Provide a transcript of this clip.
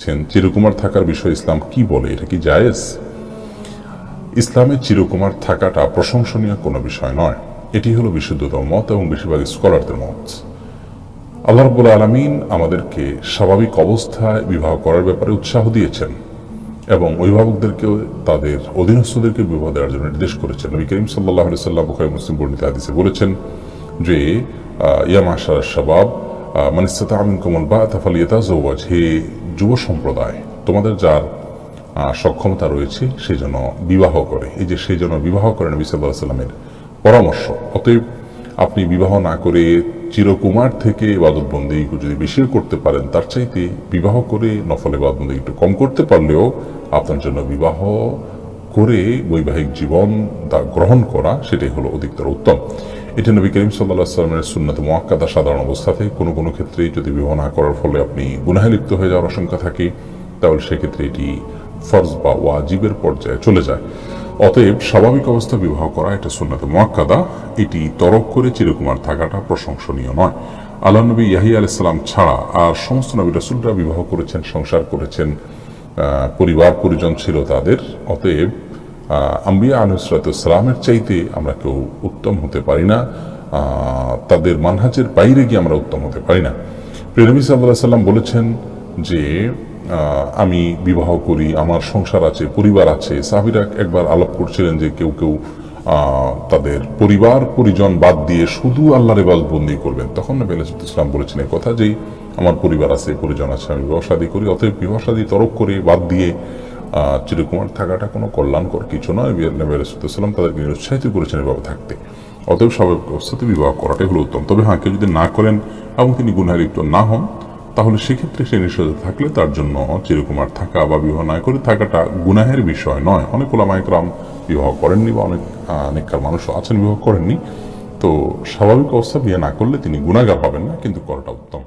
ছেন চিরকুমার থাকার বিষয়ে ইসলাম কি বলে? এটা কি জায়েজ? ইসলামে চিরকুমার থাকাটা প্রশংসনীয় কোনো বিষয় নয়। এটি হলো বিশুদ্ধতম মত এবং বেশিরভাগ স্কলারদের মত। আল্লাহ রব্বুল আলমিন আমাদেরকে স্বাভাবিক অবস্থায় বিবাহ করার ব্যাপারে উৎসাহ দিয়েছেন এবং অভিভাবকদেরকে তাদের অধীনস্থদেরকে বিবাহ দেওয়ার জন্য নির্দেশ করেছেন। নবী করিম সাল্লাহ সাল্লাম মুসলিম বর্ণিত হাদিসে বলেছেন যে আহ, ইয়া মাশার শাবাব মানিস্তাতা আমিন কমল বা তাফালিয়াতা জৌয়াজ হে যুব সম্প্রদায়। তোমাদের যার সক্ষমতা রয়েছে সেই জন্য বিবাহ করে। এই যে সেই জন্য বিবাহ করে নবী সাল্লামের পরামর্শ। অতএব আপনি বিবাহ না করে চিরকুমার থেকে ইবাদতবন্দি যদি বেশি করতে পারেন, তার চাইতে বিবাহ করে নফল ইবাদতবন্দি একটু কম করতে পারলেও আপনার জন্য বিবাহ করে বৈবাহিক জীবন তা গ্রহণ করা, সেটাই হলো অধিকতর উত্তম। এটা নবী করিম সাল্লাহ সাল্লামের সুন্নত মোয়াক্কাদা সাধারণ অবস্থাতে কোনো কোনো ক্ষেত্রে যদি বিবাহ না করার ফলে আপনি গুনাহে লিপ্ত হয়ে যাওয়ার আশঙ্কা থাকে, তাহলে সেক্ষেত্রে এটি ফরজ বা ওয়াজিবের পর্যায়ে চলে যায়। অতএব স্বাভাবিক অবস্থা বিবাহ করা, এটা সুন্নাতে মোয়াক্কাদা, এটি তরক করে চিরকুমার থাকাটা প্রশংসনীয় নয়। আল্লাহ নবী ইয়াহি আলাইসাল্লাম ছাড়া আর সমস্ত নবী রসুলরা বিবাহ করেছেন, সংসার করেছেন পরিবার পরিজন ছিল তাদের। অতএব আম্বিয়া আলহসালামের চাইতে আমরা কেউ উত্তম হতে পারি না। তাদের মানহাজের বাইরে গিয়ে আমরা উত্তম হতে পারি না। প্রেরবী সাল্লাম বলেছেন যে আমি বিবাহ করি, আমার সংসার আছে, পরিবার আছে। সাহাবিরা একবার আলাপ করছিলেন যে কেউ কেউ তাদের পরিবার, পরিজন বাদ দিয়ে শুধু আল্লাহর বন্দি করবেন। তখন নবী ইসলাম বলেছেন কথা যে, আমার পরিবার আছে, পরিজন আছে, আমি বিবাহ শাদী করি, অতএব বিবাহ শাদী তরক করে বাদ দিয়ে চিরকুমার থাকাটা কোনো কল্যাণকর কিছু নয়। নবী আলাইসাল্লাম তাদেরকে নিরুৎসাহিত করেছেন এভাবে থাকতে। অতএব স্বাভাবিক অবস্থাতে বিবাহ করাটাই হলো উত্তম। তবে হ্যাঁ কেউ যদি না করেন এবং তিনি গুনহার লিপ্ত না হন, তাহলে সেক্ষেত্রে সে নিষেধ থাকলে তার জন্য চিরকুমার থাকা বা বিবাহ না করে থাকাটা গুনাহের বিষয় নয়। অনেক ওলামাইকরাম বিবাহ করেননি বা অনেক অনেককার নেককার মানুষও আছেন, বিবাহ করেননি। তো স্বাভাবিক অবস্থা বিয়ে না করলে তিনি গুণাগার হবেন না, কিন্তু করাটা উত্তম।